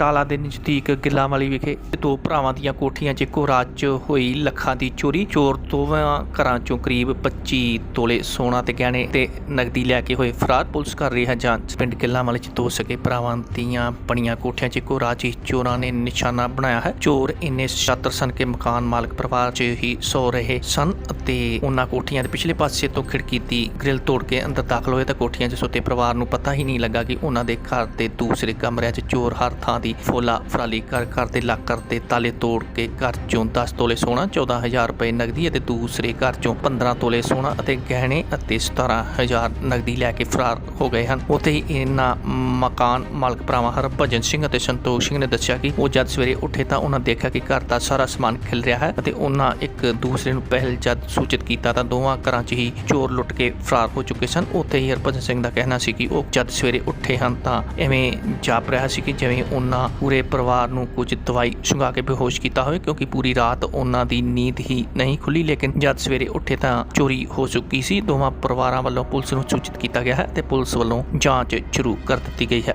ਬਟਾਲਾ ਦੇ ਨਜ਼ਦੀਕ ਗਿੱਲਾਂਵਾਲੀ ਵਿਖੇ ਦੋ ਭਰਾਵਾਂ ਦੀਆਂ ਕੋਠੀਆਂ 'ਚ ਇੱਕੋ ਰਾਤ 'ਚ ਹੋਈ ਲੱਖਾਂ ਦੀ ਚੋਰੀ। ਚੋਰ ਦੋਵਾਂ ਘਰਾਂ 'ਚੋਂ ਕਰੀਬ 25 ਤੋਲੇ ਸੋਨਾ ਤੇ ਗਹਿਣੇ ਤੇ ਨਗਦੀ ਲੈ ਕੇ ਹੋਏ ਫਰਾਰ। ਪੁਲਿਸ ਕਰ ਰਹੀ ਹੈ ਜਾਂਚ। ਪਿੰਡ ਗਿੱਲਾਂਵਾਲੀ 'ਚ ਦੋ ਸਕੇ ਭਰਾਵਾਂ ਦੀਆਂ ਬਣੀਆਂ ਕੋਠੀਆਂ 'ਚ ਇੱਕੋ ਰਾਤ 'ਚ ਚੋਰਾਂ ਨੇ ਨਿਸ਼ਾਨਾ ਬਣਾਇਆ ਹੈ। ਚੋਰ ਇੰਨੇ ਸ਼ਾਤਰ ਸਨ ਕਿ ਮਕਾਨ ਮਾਲਕ ਪਰਿਵਾਰ 'ਚ ਹੀ ਸੌ ਰਹੇ ਸਨ ਅਤੇ ਉਹਨਾਂ ਕੋਠੀਆਂ ਦੇ ਪਿਛਲੇ ਪਾਸੇ ਤੋਂ ਖਿੜਕੀ ਦੀ ਗ੍ਰਿਲ ਤੋੜ ਕੇ ਅੰਦਰ ਦਾਖਲ ਹੋਏ। ਤਾਂ ਕੋਠੀਆਂ 'ਚ ਸੁੱਤੇ ਪਰਿਵਾਰ ਨੂੰ ਪਤਾ ਹੀ ਨਹੀਂ ਲੱਗਾ ਕਿ ਉਹਨਾਂ ਦੇ ਘਰ ਦੇ ਦੂਸਰੇ ਕਮਰਿਆਂ 'ਚ ਚੋਰ ਹਰ ਥਾਂ ਦੀ ਫੋਲਾ ਫਰਾਲੀ ਕਰ ਕਰ ਦੇ ਲਾਕਰ ਤੇ ਤਾਲੇ ਤੋੜ ਕੇ ਘਰ 'ਚੋਂ 10 ਤੋਲੇ ਸੋਨਾ 14000 ਰੁਪਏ ਨਗਦੀ ਅਤੇ ਦੂਸਰੇ ਘਰ 'ਚੋਂ 15 ਤੋਲੇ ਸੋਨਾ ਅਤੇ ਗਹਿਣੇ ਅਤੇ 17000 ਨਗਦੀ ਲੈ ਕੇ ਫਰਾਰ ਹੋ ਗਏ ਹਨ। ਉੱਥੇ ਹੀ ਇਹਨਾਂ ਮਕਾਨ ਮਾਲਕ ਭਰਾਵਾਂ ਹਰਭਜਨ ਸਿੰਘ ਅਤੇ ਸੰਤੋਖ ਸਿੰਘ ਨੇ ਦੱਸਿਆ ਕਿ ਉਹ ਜਦ ਸਵੇਰੇ ਉੱਠੇ ਤਾਂ ਉਹਨਾਂ ਦੇਖਿਆ ਕਿ ਘਰ ਦਾ ਸਾਰਾ ਸਮਾਨ ਖਿਲ ਰਿਹਾ ਹੈ ਅਤੇ ਉਹਨਾਂ ਇੱਕ ਦੂਸਰੇ ਨੂੰ ਪਹਿਲ ਜਦ ਸੂਚਿਤ ਕੀਤਾ ਤਾਂ ਦੋਵਾਂ ਘਰਾਂ 'ਚ ਹੀ ਚੋਰ ਲੁੱਟ ਕੇ ਫਰਾਰ ਹੋ ਚੁੱਕੇ ਸਨ। ਉੱਥੇ ਹੀ ਹਰਭਜਨ ਸਿੰਘ ਦਾ ਕਹਿਣਾ ਸੀ ਕਿ ਉਹ ਜਦ ਸਵੇਰੇ ਉੱਠੇ ਹਨ ਤਾਂ ਐਵੇਂ ਜਾਪ ਰਿਹਾ ਸੀ ਕਿ ਜਿਵੇਂ ਉਹਨਾਂ ਪੂਰੇ ਪਰਿਵਾਰ ਨੂੰ ਕੁਝ ਦਵਾਈ ਸੁੰਘਾ ਕੇ ਬੇਹੋਸ਼ ਕੀਤਾ ਹੋਵੇ ਕਿਉਂਕਿ ਪੂਰੀ ਰਾਤ ਉਹਨਾਂ ਦੀ ਨੀਂਦ ਹੀ ਨਹੀਂ ਖੁੱਲੀ ਲੇਕਿਨ ਜਦ ਸਵੇਰੇ ਉੱਠੇ ਤਾਂ ਚੋਰੀ ਹੋ ਚੁੱਕੀ ਸੀ। ਦੋਵਾਂ ਪਰਿਵਾਰਾਂ ਵੱਲੋਂ ਪੁਲਿਸ ਨੂੰ ਸੂਚਿਤ ਕੀਤਾ ਗਿਆ ਹੈ ਤੇ ਪੁਲਿਸ ਵੱਲੋਂ ਜਾਂਚ ਸ਼ੁਰੂ ਕਰ ਦਿੱਤੀ ਗਈ ਹੈ।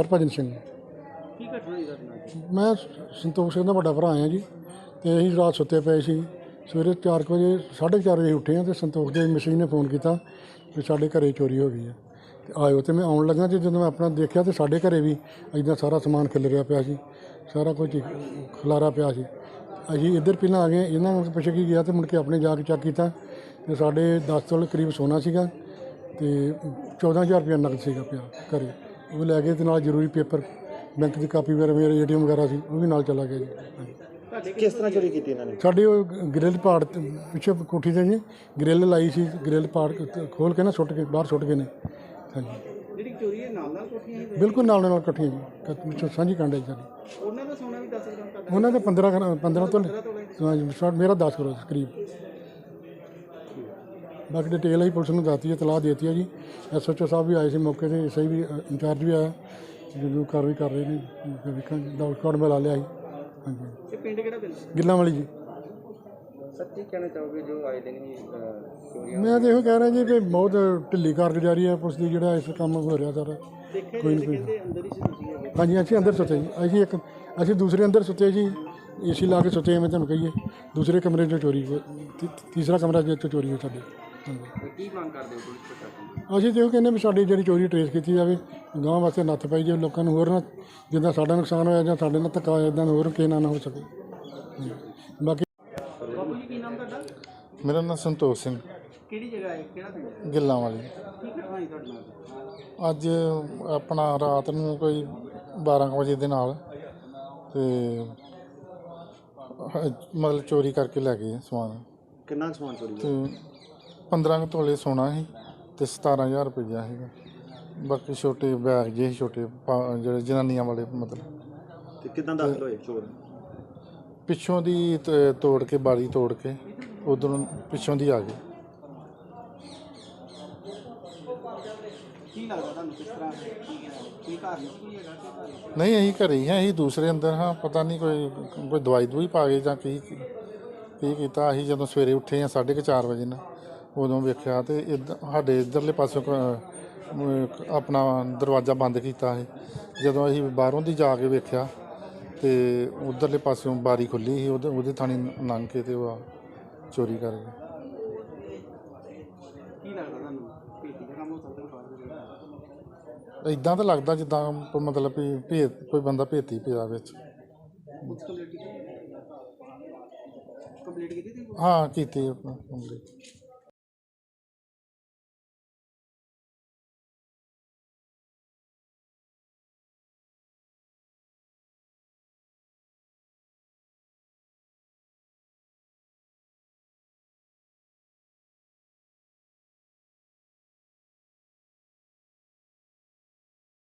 ਹਰਭਜਨ ਸਿੰਘ। ਕੀ ਘਟਨਾ ਮੈਂ ਸੰਤੋਖ ਸਿੰਘ ਦਾ ਵੱਡਾ ਭਰਾ ਹਾਂ ਜੀ ਤੇ ਅਸੀਂ ਰਾਤ ਸੁੱਤੇ ਪਏ ਸੀ। ਸਵੇਰੇ 4 ਵਜੇ 4:30 ਵਜੇ ਉੱਠੇ ਹਾਂ ਤੇ ਸੰਤੋਖ ਦੇ ਮਿਸੀ ਨੇ ਫੋਨ ਕੀਤਾ ਵੀ ਸਾਡੇ ਘਰੇ ਚੋਰੀ ਹੋ ਗਈ ਹੈ। ਤੇ ਆਇਓ ਤੇ ਮੈਂ ਆਉਣ ਲੱਗਾ ਤੇ ਜਦੋਂ ਮੈਂ ਆਪਣਾ ਦੇਖਿਆ ਤੇ ਸਾਡੇ ਘਰੇ ਵੀ ਇਦਾਂ ਸਾਰਾ ਸਮਾਨ ਖਿਲ ਰਿਹਾ ਪਿਆ ਸੀ ਸਾਰਾ ਕੁਝ ਖਲਾਰਾ ਪਿਆ ਸੀ। ਅਸੀਂ ਇੱਧਰ ਪਹਿਲਾਂ ਆ ਗਏ ਇਹਨਾਂ ਨੂੰ ਪੁੱਛ ਕੇ ਗਿਆ ਤੇ ਮੁੜ ਕੇ ਆਪਣੇ ਜਾ ਕੇ ਚੈੱਕ ਕੀਤਾ ਤੇ ਸਾਡੇ 10 ਤੋਲੇ ਕਰੀਬ ਸੋਨਾ ਸੀਗਾ ਤੇ 14000 ਰੁਪਏ ਨਕਦ ਸੀਗਾ ਪਿਆ ਘਰੇ। ਉਹ ਲੈ ਗਏ ਤੇ ਨਾਲ ਜ਼ਰੂਰੀ ਪੇਪਰ ਬੈਂਕ ਦੀ ਕਾਪੀ ਵਗੈਰਾ ਮੇਰੇ ਏਟੀਐਮ ਵਗੈਰਾ ਸੀ ਉਹ ਵੀ ਨਾਲ ਚਲਾ ਗਿਆ ਜੀ। ਕਿਸ ਤਰ੍ਹਾਂ ਚੋਰੀ ਕੀਤੀ ਇਹਨਾਂ ਨੇ? ਸਾਡੀ ਉਹ ਗ੍ਰਿਲ ਪਾੜ ਤੇ ਪਿੱਛੇ ਕੋਠੀ ਤੇ ਜੀ ਗ੍ਰਿਲ ਲਾਈ ਸੀ ਗ੍ਰਿਲ ਪਾੜ ਖੋਲ ਕੇ ਨਾ ਸੁੱਟ ਕੇ ਬਾਹਰ ਸੁੱਟ ਗਏ ਨੇ। ਹਾਂਜੀ। ਜਿਹੜੀ ਚੋਰੀ ਹੈ ਨਾਲ ਨਾਲ ਕੋਠੀਆਂ ਸੀ ਬਿਲਕੁਲ ਨਾਲ ਨਾਲ ਇਕੱਠੀਆਂ ਜੀ। ਕ- ਵਿੱਚੋਂ ਸਾਂਝੀ ਕਾਂਡੇ ਸਾਡੀ। ਉਹਨਾਂ ਦਾ ਸੋਨਾ ਵੀ ਦੱਸ ਸਕਦਾ ਤੁਹਾਡਾ ਉਹਨਾਂ ਦੇ 15 ਗ੍ਰਾ- 15 ਤੋਂ ਹਾਂਜੀ ਸ਼ਾਰਟ ਮੇਰਾ 10 ਕਰੋੜ ਕਰੀਬ। ਬਾਕੀ ਡਿਟੇਲ ਹੀ ਪੁਲਿਸ ਨੂੰ ਦੱਸਤੀ ਹੈ ਤਲਾਹ ਦੇਤੀ ਹੈ ਜੀ। ਐਸਐਚਓ ਸਾਹਿਬ ਵੀ ਆਏ ਸੀ ਮੌਕੇ ਤੇ ਸਹੀ ਵੀ ਅ, ਇੰਚਾਰਜ ਵੀ ਆਇਆ। ਜਦੋਂ ਕਾਰਵਾਈ ਕਰ ਰਹੇ ਨੇ ਵੇਖਾਂਗੇ। ਡਾਊਟ ਕਾਰਡ ਮਿਲਾ ਲਿਆ ਸੀ ਹਾਂਜੀ। ਇਹ ਪਿੰਡ ਕਿਹੜਾ ਪਿੰਡ? ਗਿੱਲਾਂ ਵਾਲੀ ਜੀ। ਸੱਚੀ ਕਹਿਣਾ ਚਾਹੋਗੇ ਜੋ ਆਏ ਦਿਨ ਹੀ ਚੋਰੀਆਂ ਮੈਂ ਤਾਂ ਇਹੋ ਕਹਿ ਰਿਹਾ ਜੀ ਕਿ ਬਹੁਤ ਢਿੱਲੀ ਕਾਰਗੁਜ਼ਾਰੀ ਹੈ ਪੁਲਿਸ ਦੀ ਜਿਹੜਾ ਇਸ ਕੰਮ ਹੋ ਰਿਹਾ ਸਾਰਾ। ਕੋਈ ਜੀ ਨਹੀਂ ਕਹਿੰਦੇ ਅੰਦਰ ਹੀ ਸੀ ਤੁਸੀਂ ਹੈਗੇ ਹਾਂਜੀ ਅਸੀਂ ਅੰਦਰ ਸੁੱਤੇ ਜੀ। ਅਸੀਂ ਇੱਕ ਅਸੀਂ ਦੂਸਰੇ ਅੰਦਰ ਸੁੱਤੇ ਜੀ। ਏਸੀ ਲਾ ਕੇ ਸੁੱਤੇ ਐਵੇਂ ਤੁਹਾਨੂੰ ਕਹੀਏ। ਦੂਸਰੇ ਕਮਰੇ 'ਚੋਂ ਚੋਰੀ ਹੋਈ- ਤੀਸਰਾ ਕਮਰਾ ਜਿੱਥੇ ਚੋਰੀ ਹੋਈ ਸਾਡੇ। ਕੀ ਮੰਗ ਕਰਦੇ ਹੋ ਪੁਲਿਸ ਪ੍ਰਸ਼ਾਸਨ ਅਸੀਂ ਤੇ ਉਹ ਕਹਿੰਦੇ ਵੀ ਸਾਡੀ ਜਿਹੜੀ ਚੋਰੀ ਟਰੇਸ ਕੀਤੀ ਜਾਵੇ ਗਾਂ ਵਾਸਤੇ ਨੱਥ ਪਾਈ ਜਾਵੇ ਲੋਕਾਂ ਨੂੰ ਹੋਰ ਨਾ ਜਿੱਦਾਂ ਸਾਡਾ ਨੁਕਸਾਨ ਹੋਇਆ ਜਾਂ ਸਾਡੇ ਨਾਲ ਧੱਕਾ ਹੋਇਆ ਇਦਾਂ ਹੋਰ ਕਿਸੇ ਨਾਲ ਨਾ ਹੋ ਸਕੇ। ਬਾਕੀ ਜੀ ਕੀ ਨਾਮ ਤੁਹਾਡਾ? ਮੇਰਾ ਨਾਮ ਸੰਤੋਖ ਸਿੰਘ। ਕਿਹੜੀ ਜਗ੍ਹਾ ਹੈ? ਕਿਹੜਾ ਪਿੰਡ ਹੈ? ਗਿੱਲਾਂ ਵਾਲੀ। ਕੀ ਘਟਨਾ ਹੋਈ ਤੁਹਾਡੇ ਨਾਲ। ਅੱਜ ਆਪਣਾ ਰਾਤ ਨੂੰ ਕੋਈ 12 ਕੁ ਵਜੇ ਦੇ ਨਾਲ ਤੇ ਹ- ਮਤਲਬ ਚੋਰੀ ਕਰਕੇ ਲੈ ਗਏ ਸਮਾਨ। ਕਿੰਨਾ ਕੁ ਸਮਾਨ ਚੋਰੀ ਤੇ 15 ਕੁ ਤੋਲੇ ਸੋਨਾ ਸੀ ਤੇ 17000 ਰੁਪਈਆ ਸੀਗਾ। ਬਾਕੀ ਛੋਟੇ ਬੈਗ ਜਿਹੇ ਛੋਟੇ ਪਾ- ਜਿਹੜੇ ਜਨਾਨੀਆਂ ਵਾਲੇ ਮਤਲਬ। ਤੇ ਕਿਦਾਂ ਦਾਖਲ ਹੋਏ ਚੋਰ? ਪਿੱਛੋਂ ਦੀ ਤ- ਤੋੜ ਕੇ ਬਾਰੀ ਤੋੜ ਕੇ ਉਧਰੋਂ ਪਿੱਛੋਂ ਦੀ ਆ ਗਏ ਕੀ ਲੱਗਦਾ ਤੁਹਾਨੂੰ ਕਿਸ ਤਰ੍ਹਾਂ ਕੀ ਘਰ ਨਹੀਂ ਕੋਈ ਹੈਗਾ? ਕਿ ਘਰ ਨਹੀਂ? ਨਹੀਂ ਅਸੀਂ ਘਰੇ ਹੀ ਹਾਂ ਅਸੀਂ ਦੂਸਰੇ ਅੰਦਰ ਹਾਂ। ਪਤਾ ਨਹੀਂ ਕੋਈ ਕੋਈ ਦਵਾਈ ਦਵਾਈ ਪਾ ਗਏ ਜਾਂ ਕੀ ਕੀ ਕੀਤਾ। ਅਸੀਂ ਜਦੋਂ ਸਵੇਰੇ ਉੱਠੇ ਹਾਂ 4:30 ਵਜੇ ਨਾ ਉਦੋਂ ਵੇਖਿਆ ਤੇ ਇੱਧ- ਸਾਡੇ ਇਧਰਲੇ ਪਾਸੋਂ ਕ- ਅਮ ਆਪਣਾ ਦਰਵਾਜ਼ਾ ਬੰਦ ਕੀਤਾ ਸੀ। ਜਦੋਂ ਅਸੀਂ ਬਾਹਰੋਂ ਦੀ ਜਾ ਕੇ ਵੇਖਿਆ ਤੇ ਉਧਰਲੇ ਪਾਸਿਓਂ ਬਾਰੀ ਖੁੱਲੀ ਸੀ ਉਹਦੇ ਉਹਦੇ ਥਾਣੀ ਲੰਘ ਕੇ ਤੇ ਉਹ ਆ ਚੋਰੀ ਕਰ ਗਏ। ਕੀ ਲੱਗਦਾ ਤੁਹਾਨੂੰ? ਖੇਤੀ ਦਾ ਕੰਮ ਹੋ ਸਕਦਾ ਬਾਹਰ ਦੇ ਜਿਹੜਾ ਇਦਾਂ ਤਾਂ ਲੱਗਦਾ ਜਿੱਦਾਂ ਮਤਲਬ ਵੀ ਭੇਤ ਕੋਈ ਬੰਦਾ ਭੇਤੀ ਪਿਆ ਵਿੱਚ। ਪੁਲਿਸ ਕੰਪਲੀਟ ਕੀਤੀ? ਕੰਪਲੀਟ ਕੀਤੀ ਹਾਂ ਕੀਤੀ ਆਪਣਾ ਕੰਪਲੀਟ।